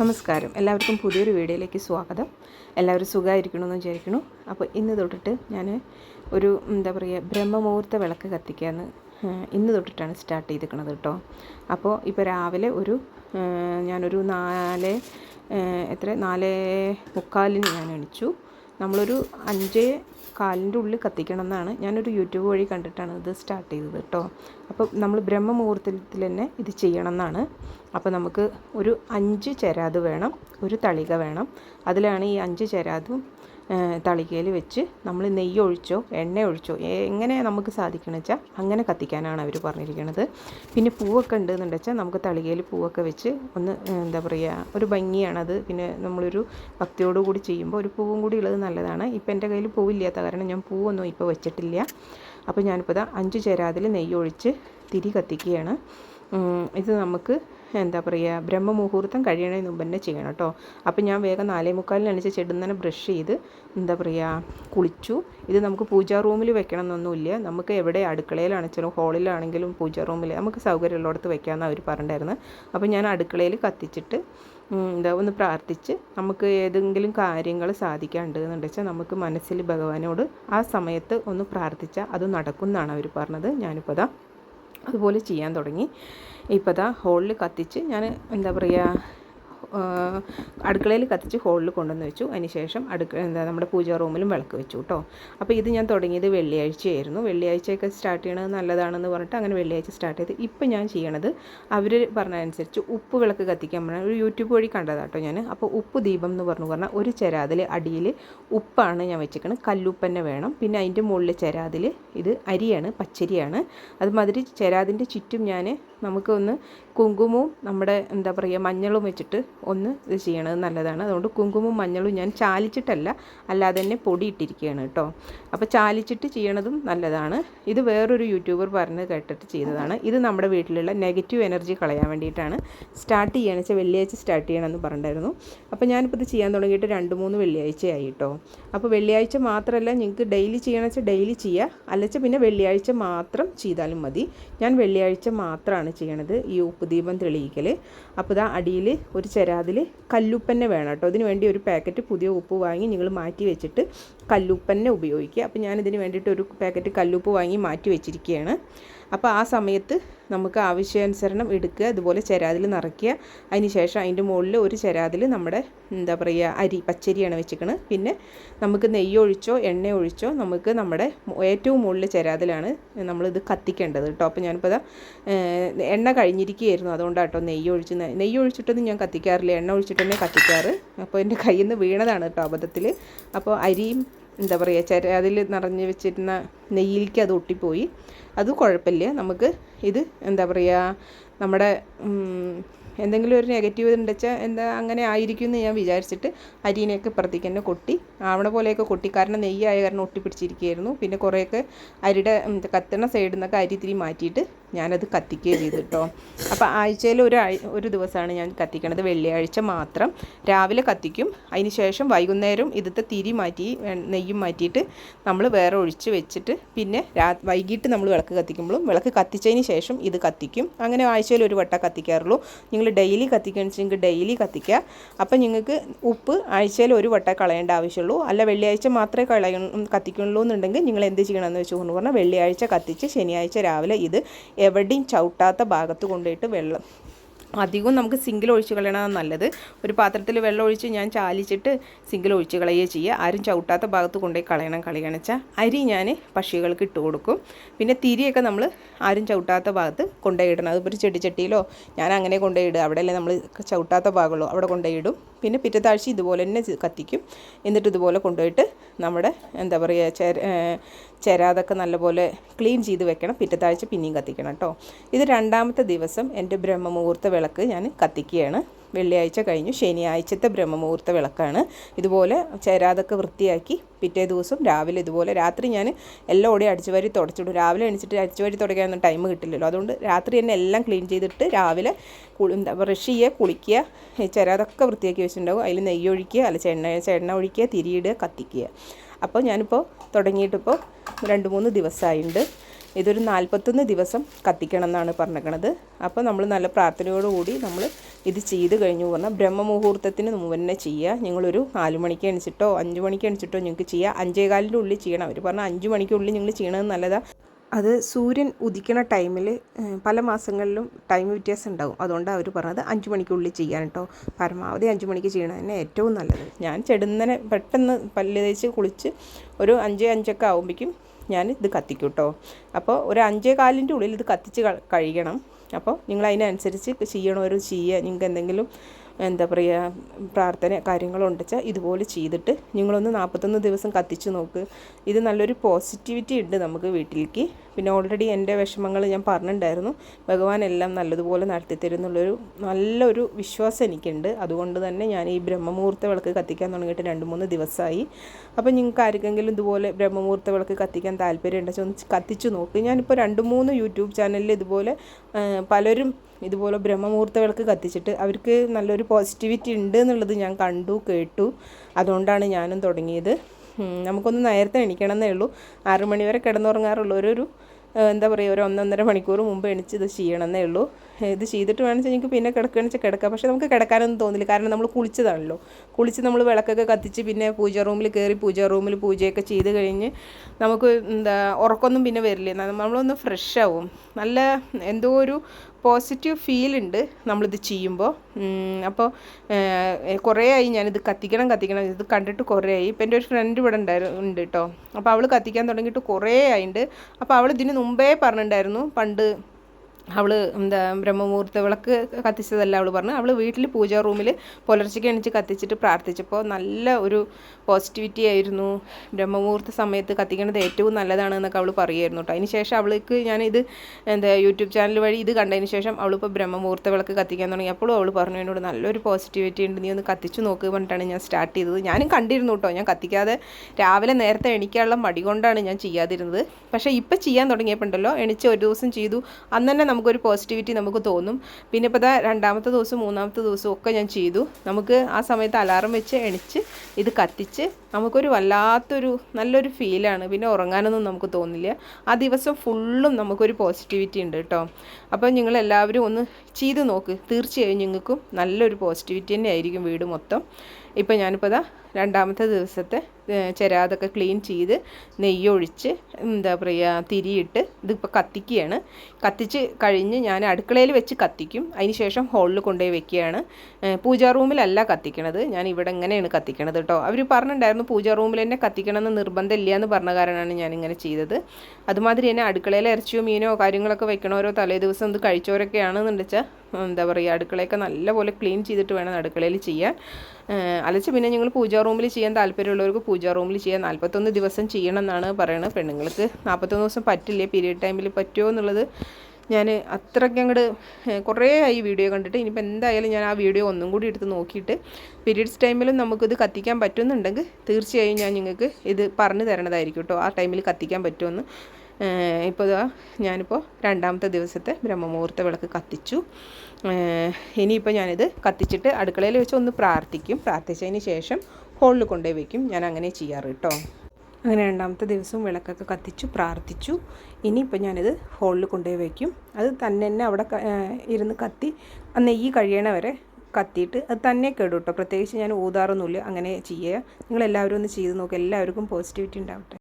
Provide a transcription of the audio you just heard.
നമസ്കാരം. എല്ലാവർക്കും പുതിയൊരു വീഡിയോയിലേക്ക് സ്വാഗതം. എല്ലാവരും സുഖമായിരിക്കണമെന്ന് വിചാരിക്കുന്നു. അപ്പോൾ ഇന്ന് തൊട്ടിട്ട് ഞാൻ ഒരു എന്താ പറയുക ബ്രഹ്മമുഹൂർത്ത വിളക്ക് കത്തിക്കാമെന്ന് ഇന്ന് തൊട്ടിട്ടാണ് സ്റ്റാർട്ട് ചെയ്തിരിക്കുന്നത് കേട്ടോ. അപ്പോൾ ഇപ്പോൾ രാവിലെ ഒരു ഞാനൊരു നാല് എത്ര? നാല് മുക്കാലിന് ഞാൻ എണിച്ചു. നമ്മളൊരു അഞ്ചേ കാലിന്റെ ഉള്ളിൽ കത്തിക്കണം എന്നാണ് ഞാനൊരു യൂട്യൂബ് വഴി കണ്ടിട്ടാണ് ഇത് സ്റ്റാർട്ട് ചെയ്തത് കേട്ടോ. അപ്പോൾ നമ്മൾ ബ്രഹ്മമുഹൂർത്തത്തിൽ തന്നെ ഇത് ചെയ്യണം എന്നാണ് അപ്പോൾ നമുക്ക് ഒരു അഞ്ച് ചെരാത് വേണം ഒരു തളിക വേണം. അതിലാണ് ഈ അഞ്ച് ചെരാതും തളികയിൽ വെച്ച് നമ്മൾ നെയ്യ് ഒഴിച്ചോ എണ്ണ ഒഴിച്ചോ എങ്ങനെ നമുക്ക് സാധിക്കണമെന്ന് വെച്ചാൽ അങ്ങനെ കത്തിക്കാനാണ് അവർ പറഞ്ഞിരിക്കുന്നത് പിന്നെ പൂവൊക്കെ ഉണ്ടെന്നുണ്ട് വെച്ചാൽ നമുക്ക് തളികയിൽ പൂവൊക്കെ വെച്ച് ഒന്ന് എന്താ പറയുക ഒരു ഭംഗിയാണത്. പിന്നെ നമ്മളൊരു ഭക്തിയോടു കൂടി ചെയ്യുമ്പോൾ ഒരു പൂവും കൂടി ഉള്ളത് നല്ലതാണ്. ഇപ്പം എന്റെ കയ്യിൽ പൂവില്ലാത്ത കാരണം ഞാൻ പൂവൊന്നും ഇപ്പോൾ വെച്ചിട്ടില്ല. അപ്പോൾ ഞാനിപ്പോൾ അഞ്ച് ചേരാതിൽ നെയ്യ് ഒഴിച്ച് തിരി കത്തിക്കുകയാണ്. ഇത് നമുക്ക് എന്താ പറയുക ബ്രഹ്മമുഹൂർത്തം കഴിയണതിന് മുമ്പ് തന്നെ ചെയ്യണം കേട്ടോ. അപ്പോൾ ഞാൻ വേഗം നാലേ മുക്കാലിനനുസരിച്ച് ചെടുന്നനെ ബ്രഷ് ചെയ്ത് എന്താ പറയുക കുളിച്ചു. ഇത് നമുക്ക് പൂജാ റൂമിൽ വെക്കണം എന്നൊന്നുമില്ല നമുക്ക് എവിടെ അടുക്കളയിലാണെങ്കിലും ഹോളിലാണെങ്കിലും പൂജാ റൂമിൽ നമുക്ക് സൗകര്യമുള്ളിടത്ത് വെക്കാമെന്ന് അവർ പറഞ്ഞിട്ടുണ്ടായിരുന്നു അപ്പോൾ ഞാൻ അടുക്കളയിൽ കത്തിച്ചിട്ട് എന്താ ഒന്ന് പ്രാർത്ഥിച്ച് നമുക്ക് ഏതെങ്കിലും കാര്യങ്ങൾ സാധിക്കാണ്ട് എന്ന് വെച്ചാൽ നമുക്ക് മനസ്സിൽ ഭഗവാനോട് ആ സമയത്ത് ഒന്ന് പ്രാർത്ഥിച്ചാൽ അത് നടക്കും എന്നാണ് അവർ പറഞ്ഞത്. ഞാനിപ്പോൾ അതാ അതുപോലെ ചെയ്യാൻ തുടങ്ങി. ഇപ്പോൾ ദാ ഹോളിൽ കത്തിച്ച് ഞാൻ എന്താ പറയുക അടുക്കളയിൽ കത്തിച്ച് ഹോളിൽ കൊണ്ടുവന്ന് വെച്ചു. അതിന് ശേഷം അടുക്ക എന്താ നമ്മുടെ പൂജാ റൂമിലും വിളക്ക് വെച്ചു കേട്ടോ അപ്പോൾ ഇത് ഞാൻ തുടങ്ങിയത് വെള്ളിയാഴ്ചയായിരുന്നു. വെള്ളിയാഴ്ചയൊക്കെ സ്റ്റാർട്ട് ചെയ്യണത് നല്ലതാണെന്ന് പറഞ്ഞിട്ട് അങ്ങനെ വെള്ളിയാഴ്ച സ്റ്റാർട്ട് ചെയ്ത് ഇപ്പം ഞാൻ ചെയ്യണത് അവർ പറഞ്ഞതനുസരിച്ച് ഉപ്പ് വിളക്ക് കത്തിക്കാൻ പറഞ്ഞാൽ ഒരു യൂട്യൂബ് വഴി കണ്ടതാട്ടോ ഞാൻ അപ്പോൾ ഉപ്പ് ദീപം എന്ന് പറഞ്ഞു പറഞ്ഞാൽ ഒരു ചെരാതിൽ അടിയിൽ ഉപ്പാണ് ഞാൻ വെച്ചിരിക്കുന്നത് കല്ലുപ്പന്നെ വേണം. പിന്നെ അതിന്റെ മുകളിൽ ചെരാതിൽ ഇത് അരിയാണ് പച്ചരിയാണ്. അതുമാതിരി ചെരാതിന്റെ ചുറ്റും ഞാൻ നമുക്കൊന്ന് കുങ്കുമവും നമ്മുടെ എന്താ പറയുക മഞ്ഞളും വെച്ചിട്ട് ഒന്ന് ഇത് ചെയ്യണത് നല്ലതാണ്. അതുകൊണ്ട് കുങ്കുമവും മഞ്ഞളും ഞാൻ ചാലിച്ചിട്ടല്ല അല്ലാതെ തന്നെ പൊടി ഇട്ടിരിക്കുകയാണ് കേട്ടോ. അപ്പോൾ ചാലിച്ചിട്ട് ചെയ്യണതും നല്ലതാണ്. ഇത് വേറൊരു യൂട്യൂബർ പറഞ്ഞ് കേട്ടിട്ട് ചെയ്തതാണ്. ഇത് നമ്മുടെ വീട്ടിലുള്ള നെഗറ്റീവ് എനർജി കളയാൻ വേണ്ടിയിട്ടാണ്. സ്റ്റാർട്ട് ചെയ്യണമെന്ന് വെച്ചാൽ വെള്ളിയാഴ്ച സ്റ്റാർട്ട് ചെയ്യണമെന്ന് പറഞ്ഞിട്ടുണ്ടായിരുന്നു. അപ്പോൾ ഞാനിപ്പോൾ ഇത് ചെയ്യാൻ തുടങ്ങിയിട്ട് രണ്ട് മൂന്ന് വെള്ളിയാഴ്ചയായി കേട്ടോ. അപ്പോൾ വെള്ളിയാഴ്ച മാത്രമല്ല നിങ്ങൾക്ക് ഡെയിലി ചെയ്യണമെന്ന് വെച്ചാൽ ഡെയിലി ചെയ്യുക അല്ലെച്ച പിന്നെ വെള്ളിയാഴ്ച മാത്രം ചെയ്താലും മതി. ഞാൻ വെള്ളിയാഴ്ച മാത്രമാണ് ചെയ്യണത് ഈ ഉപ്പുദീപം തെളിയിക്കൽ അപ്പോൾ ഇതാ അടിയിൽ ഒരു ചെരാതിൽ കല്ലുപ്പന്നെ വേണം കേട്ടോ. അതിന് വേണ്ടി ഒരു പാക്കറ്റ് പുതിയ ഉപ്പ് വാങ്ങി നിങ്ങൾ മാറ്റി വെച്ചിട്ട് കല്ലുപ്പന്നെ ഉപയോഗിക്കുക. അപ്പോൾ ഞാനിതിന് വേണ്ടിയിട്ട് ഒരു പാക്കറ്റ് കല്ലുപ്പ് വാങ്ങി മാറ്റി വെച്ചിരിക്കുകയാണ്. അപ്പോൾ ആ സമയത്ത് നമുക്ക് ആവശ്യാനുസരണം എടുക്കുക അതുപോലെ ചെരാതിൽ നിറയ്ക്കുക. അതിന് ശേഷം അതിന്റെ മുകളിൽ ഒരു ചെരാതിൽ നമ്മുടെ എന്താ പറയുക അരി പച്ചരിയാണ് വെച്ചിരിക്കുന്നത് പിന്നെ നമുക്ക് നെയ്യ് ഒഴിച്ചോ എണ്ണ ഒഴിച്ചോ നമുക്ക് നമ്മുടെ ഏറ്റവും മുകളിൽ ചെരാതിലാണ് നമ്മളിത് കത്തിക്കേണ്ടത് കേട്ടോ. അപ്പോൾ ഞാനിപ്പോൾ എണ്ണ കഴിഞ്ഞിരിക്കുകയായിരുന്നു അതുകൊണ്ടാണ് കേട്ടോ നെയ്യ് ഒഴിച്ച് നെയ്യ് ഒഴിച്ചിട്ടൊന്നും ഞാൻ കത്തിക്കാറില്ല. എണ്ണ ഒഴിച്ചിട്ട് തന്നെ കത്തിക്കാറ്. അപ്പോൾ എന്റെ കയ്യിൽ നിന്ന് വീണതാണ് കേട്ടോ അബദ്ധത്തിൽ അപ്പോൾ അരിയും എന്താ പറയുക ചര അതിൽ നിറഞ്ഞ് വെച്ചിരുന്ന നെയ്യിലേക്ക് അത് ഒട്ടിപ്പോയി. അത് കുഴപ്പമില്ല. നമുക്ക് ഇത് എന്താ പറയുക നമ്മുടെ എന്തെങ്കിലും ഒരു നെഗറ്റീവ് ഉണ്ടെന്ന് വെച്ചാൽ എന്താ അങ്ങനെ ആയിരിക്കും എന്ന് ഞാൻ വിചാരിച്ചിട്ട് അരിനെയൊക്കെ ഇപ്പുറത്തേക്ക് തന്നെ കൊട്ടി ആവണ പോലെയൊക്കെ കൊട്ടി. കാരണം നെയ്യായ കാരണം ഒട്ടിപ്പിടിച്ചിരിക്കുകയായിരുന്നു. പിന്നെ കുറേയൊക്കെ അരിയുടെ കത്തണ സൈഡിൽ നിന്നൊക്കെ അരി ഇത്തിരി മാറ്റിയിട്ട് ഞാനത് കത്തിക്കുകയും ചെയ്തു കേട്ടോ അപ്പോൾ ആഴ്ചയിൽ ഒരു ഒരു ദിവസമാണ് ഞാൻ കത്തിക്കണത്. വെള്ളിയാഴ്ച മാത്രം. രാവിലെ കത്തിക്കും. അതിന് ശേഷം വൈകുന്നേരം ഇതിത്തെ തിരി മാറ്റി നെയ്യും മാറ്റിയിട്ട് നമ്മൾ വേറെ ഒഴിച്ച് വെച്ചിട്ട് പിന്നെ രാ വൈകിട്ട് നമ്മൾ വിളക്ക് കത്തിക്കുമ്പോഴും വിളക്ക് കത്തിച്ചതിന് ശേഷം ഇത് കത്തിക്കും. അങ്ങനെ ആഴ്ചയിൽ ഒരു വട്ടം കത്തിക്കാറുള്ളൂ. നിങ്ങൾ ഡെയിലി കത്തിക്കുകയെന്ന് വെച്ചെങ്കിൽ ഡെയിലി കത്തിക്കുക. അപ്പം നിങ്ങൾക്ക് ഉപ്പ് ആഴ്ചയിൽ ഒരു വട്ടം കളയേണ്ട ആവശ്യമുള്ളൂ. അല്ല വെള്ളിയാഴ്ച മാത്രമേ കളയ കത്തിക്കുള്ളൂ എന്നുണ്ടെങ്കിൽ നിങ്ങൾ എന്ത് ചെയ്യണമെന്ന് വെച്ചു പറഞ്ഞാൽ വെള്ളിയാഴ്ച കത്തിച്ച് ശനിയാഴ്ച രാവിലെ ഇത് എവിടെയും ചവിട്ടാത്ത ഭാഗത്ത് കൊണ്ടുപോയിട്ട് വെള്ളം. അധികവും നമുക്ക് സിങ്കിൽ ഒഴിച്ച് കളയണതാണ് നല്ലത്. ഒരു പാത്രത്തിൽ വെള്ളം ഒഴിച്ച് ഞാൻ ചാലിച്ചിട്ട് സിങ്കിൽ ഒഴിച്ച് കളയുക ചെയ്യുക. ആരും ചവിട്ടാത്ത ഭാഗത്ത് കൊണ്ടുപോയി കളയണം കളി വെച്ചാൽ അരി ഞാൻ പക്ഷികൾക്ക് ഇട്ട് കൊടുക്കും. പിന്നെ തിരിയൊക്കെ നമ്മൾ ആരും ചവിട്ടാത്ത ഭാഗത്ത് കൊണ്ടുപോയി ഇടണം. അതിപ്പോൾ ഒരു ചെടിച്ചട്ടിയിലോ ഞാൻ അങ്ങനെ കൊണ്ടുപോയി ഇടുക. അവിടെയല്ലേ നമ്മൾ ചവിട്ടാത്ത ഭാഗമുള്ളൂ. അവിടെ കൊണ്ടുപോയി ഇടും. പിന്നെ പിറ്റത്താഴ്ച ഇതുപോലെ തന്നെ കത്തിക്കും. എന്നിട്ട് ഇതുപോലെ കൊണ്ടുപോയിട്ട് നമ്മുടെ എന്താ പറയുക ചെര ചെരാതൊക്കെ നല്ലപോലെ ക്ലീൻ ചെയ്ത് വെക്കണം പിറ്റത്താഴ്ച പിന്നെയും കത്തിക്കണം കേട്ടോ ഇത് രണ്ടാമത്തെ ദിവസം എന്റെ ബ്രഹ്മമുഹൂർത്ത വിളക്ക് ഞാൻ കത്തിക്കുകയാണ്. വെള്ളിയാഴ്ച കഴിഞ്ഞു ശനിയാഴ്ചത്തെ ബ്രഹ്മമുഹൂർത്ത വിളക്കാണ്. ഇതുപോലെ ചേരാതൊക്കെ വൃത്തിയാക്കി പിറ്റേ ദിവസം രാവിലെ ഇതുപോലെ രാത്രി ഞാൻ എല്ലാം ഓടി അടിച്ചു വരി തുടച്ചിടും. രാവിലെ എണിച്ചിട്ട് അടിച്ചു വരി തുടയ്ക്കാനൊന്നും ടൈം കിട്ടില്ലല്ലോ. അതുകൊണ്ട് രാത്രി തന്നെ എല്ലാം ക്ലീൻ ചെയ്തിട്ട് രാവിലെ എന്താ ബ്രഷ് ചെയ്യുക കുളിക്കുക ചേരാതൊക്കെ വൃത്തിയാക്കി വെച്ചിട്ടുണ്ടാവും. അതിൽ നെയ്യ് ഒഴിക്കുക അല്ല ചെണ്ണ ചെണ്ണ ഒഴിക്കുക തിരിയിടുക കത്തിക്കുക. അപ്പോൾ ഞാനിപ്പോൾ തുടങ്ങിയിട്ടിപ്പോൾ രണ്ട് മൂന്ന് ദിവസമായിട്ടുണ്ട് ഇതൊരു നാൽപ്പത്തൊന്ന് ദിവസം കത്തിക്കണം എന്നാണ് പറഞ്ഞേക്കണത് അപ്പോൾ നമ്മൾ നല്ല പ്രാർത്ഥനയോടുകൂടി നമ്മൾ ഇത് ചെയ്ത് കഴിഞ്ഞു പറഞ്ഞാൽ ബ്രഹ്മമുഹൂർത്തത്തിന് മുമ്പ് തന്നെ ചെയ്യുക. നിങ്ങളൊരു നാല് മണിക്ക് എണിച്ചിട്ടോ അഞ്ച് മണിക്ക് എണിച്ചിട്ടോ നിങ്ങൾക്ക് ചെയ്യുക അഞ്ചേകാലിന്റെ ഉള്ളിൽ ചെയ്യണം. അവർ പറഞ്ഞാൽ അഞ്ച് മണിക്കുള്ളിൽ നിങ്ങൾ ചെയ്യണത് നല്ലതാണ് അത് സൂര്യൻ ഉദിക്കണ ടൈമിൽ പല മാസങ്ങളിലും ടൈം വ്യത്യാസം ഉണ്ടാകും അതുകൊണ്ട് അവർ പറഞ്ഞത് അഞ്ച് മണിക്കുള്ളിൽ ചെയ്യാൻ കേട്ടോ പരമാവധി അഞ്ച് മണിക്ക് ചെയ്യണം തന്നെ ഏറ്റവും നല്ലത്. ഞാൻ ചെടുന്നനെ പെട്ടെന്ന് പല്ല് തേച്ച് കുളിച്ച് ഒരു അഞ്ച് അഞ്ചൊക്കെ ആകുമ്പോഴേക്കും ഞാൻ ഇത് കത്തിക്കും കേട്ടോ അപ്പോൾ ഒരു അഞ്ചേ കാലിന്റെ ഉള്ളിൽ ഇത് കത്തിച്ച് കഴിയണം അപ്പോൾ നിങ്ങൾ അതിനനുസരിച്ച് ചെയ്യണവർ ചെയ്യുക നിങ്ങൾക്ക് എന്തെങ്കിലും എന്താ പറയുക പ്രാർത്ഥന കാര്യങ്ങളുണ്ട് വെച്ചാൽ ഇതുപോലെ ചെയ്തിട്ട് നിങ്ങളൊന്ന് നാൽപ്പത്തൊന്ന് ദിവസം കത്തിച്ച് നോക്ക്. ഇത് നല്ലൊരു പോസിറ്റിവിറ്റി ഉണ്ട് നമുക്ക് വീട്ടിലേക്ക്. പിന്നെ ഓൾറെഡി എന്റെ വിഷമങ്ങൾ ഞാൻ പറഞ്ഞിട്ടുണ്ടായിരുന്നു ഭഗവാൻ എല്ലാം നല്ലതുപോലെ നടത്തി തരുന്നുള്ളൊരു നല്ലൊരു വിശ്വാസം എനിക്കുണ്ട്. അതുകൊണ്ട് തന്നെ ഞാൻ ഈ ബ്രഹ്മമുഹൂർത്ത വിളക്ക് കത്തിക്കാൻ തുടങ്ങിയിട്ട് രണ്ട് മൂന്ന് ദിവസമായി അപ്പോൾ നിങ്ങൾക്ക് ആർക്കെങ്കിലും ഇതുപോലെ ബ്രഹ്മമുഹൂർത്ത വിളക്ക് കത്തിക്കാൻ താല്പര്യം ഉണ്ടെങ്കിൽ ഒന്ന് കത്തിച്ചു നോക്ക്. ഞാനിപ്പോൾ രണ്ട് മൂന്ന് യൂട്യൂബ് ചാനലിൽ ഇതുപോലെ പലരും ഇതുപോലെ ബ്രഹ്മമുഹൂർത്തകൾക്ക് കത്തിച്ചിട്ട് അവർക്ക് നല്ലൊരു പോസിറ്റിവിറ്റി ഉണ്ട് എന്നുള്ളത് ഞാൻ കണ്ടു കേട്ടു. അതുകൊണ്ടാണ് ഞാനും തുടങ്ങിയത്. നമുക്കൊന്ന് നേരത്തെ എണീക്കണം എന്നേ ഉള്ളൂ. ആറു മണി വരെ കിടന്നുറങ്ങാറുള്ളവരൊരു എന്താ പറയുക ഒരു ഒന്നൊന്നര മണിക്കൂർ മുമ്പ് എണിച്ച് ഇത് ചെയ്യണമെന്നേ ഉള്ളൂ. ഇത് ചെയ്തിട്ട് വേണം എനിക്ക് പിന്നെ കിടക്കുകയാണെന്ന് വെച്ചാൽ കിടക്കാം. പക്ഷേ നമുക്ക് കിടക്കാനൊന്നും തോന്നില്ല. കാരണം നമ്മൾ കുളിച്ചതാണല്ലോ. കുളിച്ച് നമ്മൾ വിളക്കൊക്കെ കത്തിച്ച് പിന്നെ പൂജ റൂമിൽ കയറി പൂജ റൂമിൽ പൂജയൊക്കെ ചെയ്ത് കഴിഞ്ഞ് നമുക്ക് എന്താ ഉറക്കമൊന്നും പിന്നെ വരില്ല. നമ്മളൊന്ന് ഫ്രഷ് ആവും നല്ല എന്തോ ഒരു പോസിറ്റീവ് ഫീൽ ഉണ്ട് നമ്മളിത് ചെയ്യുമ്പോൾ. അപ്പോൾ കുറേ ആയി ഞാനിത് കത്തിക്കണം കത്തിക്കണം. ഇത് കണ്ടിട്ട് കുറേ ആയി. ഇപ്പം എന്റെ ഒരു ഫ്രണ്ട് ഇവിടെ ഉണ്ടായിരുന്നു ഉണ്ട് കേട്ടോ അപ്പോൾ അവൾ കത്തിക്കാൻ തുടങ്ങിയിട്ട് കുറേ ആയിട്ടുണ്ട് അപ്പോൾ അവൾ ഇതിന് മുമ്പേ പറഞ്ഞിട്ടുണ്ടായിരുന്നു പണ്ട് അവൾ എന്താ ബ്രഹ്മമുഹൂർത്ത വിളക്ക് കത്തിച്ചതല്ല അവൾ പറഞ്ഞു. അവൾ വീട്ടിൽ പൂജാ റൂമിൽ പുലർച്ചയ്ക്ക് എണിച്ച് കത്തിച്ചിട്ട് പ്രാർത്ഥിച്ചപ്പോൾ നല്ല ഒരു പോസിറ്റിവിറ്റി ആയിരുന്നു. ബ്രഹ്മമുഹൂർത്ത സമയത്ത് കത്തിക്കേണ്ടത് ഏറ്റവും നല്ലതാണ് എന്നൊക്കെ അവൾ പറയുമായിരുന്നു കേട്ടോ. അതിന് ശേഷം അവൾക്ക് ഞാനിത് എന്താ യൂട്യൂബ് ചാനൽ വഴി ഇത് കണ്ടതിന് ശേഷം അവളിപ്പോൾ ബ്രഹ്മമുഹൂർത്ത വിളക്ക് കത്തിക്കാൻ തുടങ്ങി. അപ്പോഴും അവൾ പറഞ്ഞു എന്നോട് നല്ലൊരു പോസിറ്റിവിറ്റി ഉണ്ട്. നീ ഒന്ന് കത്തിച്ചു നോക്ക് പറഞ്ഞിട്ടാണ് ഞാൻ സ്റ്റാർട്ട് ചെയ്തത്. ഞാനും കണ്ടിരുന്നു കേട്ടോ. ഞാൻ കത്തിക്കാതെ രാവിലെ നേരത്തെ എണിക്കാനുള്ള മടി കൊണ്ടാണ് ഞാൻ ചെയ്യാതിരുന്നത്. പക്ഷേ ഇപ്പം ചെയ്യാൻ തുടങ്ങിയപ്പോൾ ഉണ്ടല്ലോ എണിച്ച് ഒരു ദിവസം ചെയ്തു. അന്ന് തന്നെ നമുക്കൊരു പോസിറ്റിവിറ്റി നമുക്ക് തോന്നും. പിന്നെ ഇപ്പോൾ ഇതാ രണ്ടാമത്തെ ദിവസം മൂന്നാമത്തെ ദിവസം ഒക്കെ ഞാൻ ചെയ്തു. നമുക്ക് ആ സമയത്ത് അലാറം വെച്ച് എണിച്ച് ഇത് കത്തിച്ച് നമുക്കൊരു വല്ലാത്തൊരു നല്ലൊരു ഫീലാണ് പിന്നെ ഉറങ്ങാനൊന്നും നമുക്ക് തോന്നില്ല. ആ ദിവസം ഫുള്ളും നമുക്കൊരു പോസിറ്റിവിറ്റി ഉണ്ട് കേട്ടോ. അപ്പോൾ നിങ്ങൾ എല്ലാവരും ഒന്ന് ചെയ്ത് നോക്ക്. തീർച്ചയായും നിങ്ങൾക്കും നല്ലൊരു പോസിറ്റിവിറ്റി തന്നെ ആയിരിക്കും വീട് മൊത്തം. ഇപ്പം ഞാനിപ്പോൾ ഇതാ രണ്ടാമത്തെ ദിവസത്തെ ചെരാതൊക്കെ ക്ലീൻ ചെയ്ത് നെയ്യൊഴിച്ച് എന്താ പറയുക തിരിയിട്ട് ഇതിപ്പോൾ കത്തിക്കുകയാണ്. കത്തിച്ച് കഴിഞ്ഞ് ഞാൻ അടുക്കളയിൽ വെച്ച് കത്തിക്കും. അതിന് ശേഷം ഹോളിൽ കൊണ്ടുപോയി വെക്കുകയാണ്. പൂജാ റൂമിലല്ല കത്തിക്കണത്. ഞാൻ ഇവിടെ ഇങ്ങനെയാണ് കത്തിക്കണത് കേട്ടോ അവർ പറഞ്ഞിട്ടുണ്ടായിരുന്നു പൂജാ റൂമിൽ തന്നെ കത്തിക്കണമെന്ന് നിർബന്ധമില്ല എന്ന് പറഞ്ഞ കാരണമാണ് ഞാനിങ്ങനെ ചെയ്തത്. അതുമാതിരി തന്നെ അടുക്കളയിൽ ഇറച്ചിയോ മീനോ കാര്യങ്ങളൊക്കെ വെക്കണോരോ തലേ ദിവസം ഇത് കഴിച്ചവരൊക്കെയാണെന്ന് വെച്ചാൽ എന്താ പറയുക അടുക്കളയൊക്കെ നല്ലപോലെ ക്ലീൻ ചെയ്തിട്ട് വേണം അടുക്കളയിൽ ചെയ്യാൻ. അലച്ച് പിന്നെ ഞങ്ങൾ പൂജാ റൂമിൽ ചെയ്യാൻ താല്പര്യമുള്ളവർക്ക് പൂജാ റൂമിൽ ചെയ്യാൻ നാൽപ്പത്തൊന്ന് ദിവസം ചെയ്യണം എന്നാണ് പറയുന്നത് പെണ്ണുങ്ങൾക്ക് നാൽപ്പത്തൊന്ന് ദിവസം പറ്റില്ലേ? പീരീഡ് ടൈമിൽ പറ്റുമോ എന്നുള്ളത് ഞാൻ അത്രയ്ക്ക് അങ്ങോട്ട് കുറേ ആയി വീഡിയോ കണ്ടിട്ട്. ഇനിയിപ്പോൾ എന്തായാലും ഞാൻ ആ വീഡിയോ ഒന്നും കൂടി എടുത്ത് നോക്കിയിട്ട് പീരീഡ്സ് ടൈമിലും നമുക്കിത് കത്തിക്കാൻ പറ്റുന്നുണ്ടെങ്കിൽ തീർച്ചയായും ഞാൻ നിങ്ങൾക്ക് ഇത് പറഞ്ഞു തരണതായിരിക്കും കേട്ടോ ആ ടൈമിൽ കത്തിക്കാൻ പറ്റുമെന്ന് ഇപ്പോൾ ഇതാ ഞാനിപ്പോൾ രണ്ടാമത്തെ ദിവസത്തെ ബ്രഹ്മമുഹൂർത്ത വിളക്ക് കത്തിച്ചു. ഇനിയിപ്പോൾ ഞാനിത് കത്തിച്ചിട്ട് അടുക്കളയിൽ വെച്ച് ഒന്ന് പ്രാർത്ഥിക്കും. പ്രാർത്ഥിച്ചതിന് ശേഷം ഹോളിൽ കൊണ്ടുപോയി വയ്ക്കും ഞാൻ അങ്ങനെ ചെയ്യാറ് കേട്ടോ അങ്ങനെ രണ്ടാമത്തെ ദിവസം വിളക്കൊക്കെ കത്തിച്ചു പ്രാർത്ഥിച്ചു. ഇനിയിപ്പോൾ ഞാനിത് ഹോളിൽ കൊണ്ടുപോയി വയ്ക്കും അത് തന്നെ തന്നെ അവിടെ ഇരുന്ന് കത്തി നെയ്യ് കഴിയണ വരെ കത്തിയിട്ട് അത് തന്നെ കേടും കേട്ടോ പ്രത്യേകിച്ച് ഞാൻ ഊതാറൊന്നുമില്ല. അങ്ങനെ ചെയ്യുക. നിങ്ങളെല്ലാവരും ഒന്ന് ചെയ്ത് നോക്കുക എല്ലാവർക്കും പോസിറ്റിവിറ്റി ഉണ്ടാവട്ടെ.